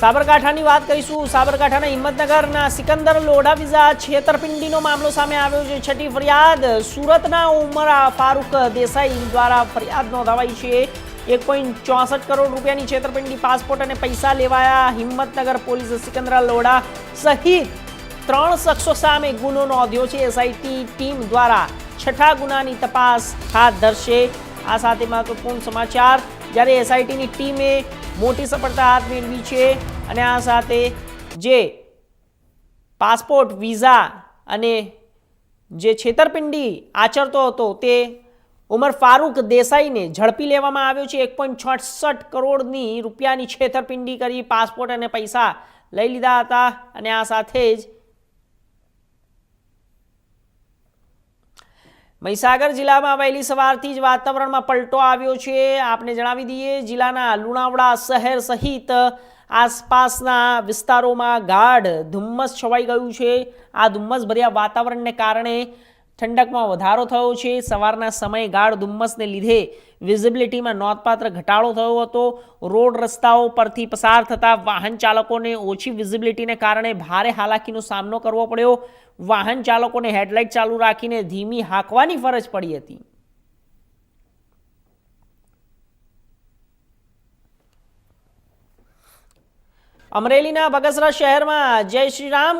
સાબરકાંઠાની વાત કરીશું. સાબરકાંઠાના હિંમતનગરના સિકંદર લોઢા વિઝા છેતરપિંડીનો મામલો સામે આવ્યો છે. છઠ્ઠી ફરિયાદ, સુરતના ઉમરા ફારૂક દેસાઈ દ્વારા ફરિયાદ નોંધાવાઈ છે. એક પોઈન્ટ ચોસઠ કરોડ રૂપિયાની છેતરપિંડી, પાસપોર્ટ અને પૈસા લેવાયા. હિંમતનગર પોલીસ સિકંદરા લોઢા સહિત ત્રણ શખ્સો સામે ગુનો નોંધ્યો છે. એસઆઈટી ટીમ દ્વારા છઠ્ઠા ગુનાની તપાસ હાથ ધરશે. આ સાથે મહત્વપૂર્ણ સમાચાર, જ્યારે એસઆઈટીની ટીમે મોટી સફળતા હાથ મેળવી છે અને આ સાથે જે પાસપોર્ટ, વિઝા અને જે છેતરપિંડી આચરતો હતો તે ઉમર ફારૂક દેસાઈને ઝડપી લેવામાં આવ્યો છે. એક પોઈન્ટ છસઠ કરોડની રૂપિયાની છેતરપિંડી કરી પાસપોર્ટ અને પૈસા લઈ લીધા હતા અને આ સાથે જ મહીસાગર જિલ્લામાં વહેલી સવારથી જ વાતાવરણમાં પલટો આવ્યો છે. આપને જણાવી દઈએ, જિલ્લાના લુણાવડા શહેર સહિત આસપાસના વિસ્તારોમાં ગાઢ ધુમ્મસ છવાઈ ગયું છે. આ ધુમ્મસ ભર્યા વાતાવરણને કારણે ઠંડકમાં વધારો થયો છે. સવારના સમયે ગાઢ ધુમ્મસને લીધે વિઝિબિલિટીમાં નોંધપાત્ર ઘટાડો થયો હતો. રોડ રસ્તાઓ પરથી પસાર થતા વાહન ચાલકોને ઓછી વિઝિબિલિટીને કારણે ભારે હાલાકીનો સામનો કરવો પડ્યો. વાહન ચાલકોને હેડલાઇટ ચાલુ રાખીને ધીમી હાંકવાની ફરજ પડી હતી. અમરેલીના બગસરા શહેરમાં જય શ્રી રામ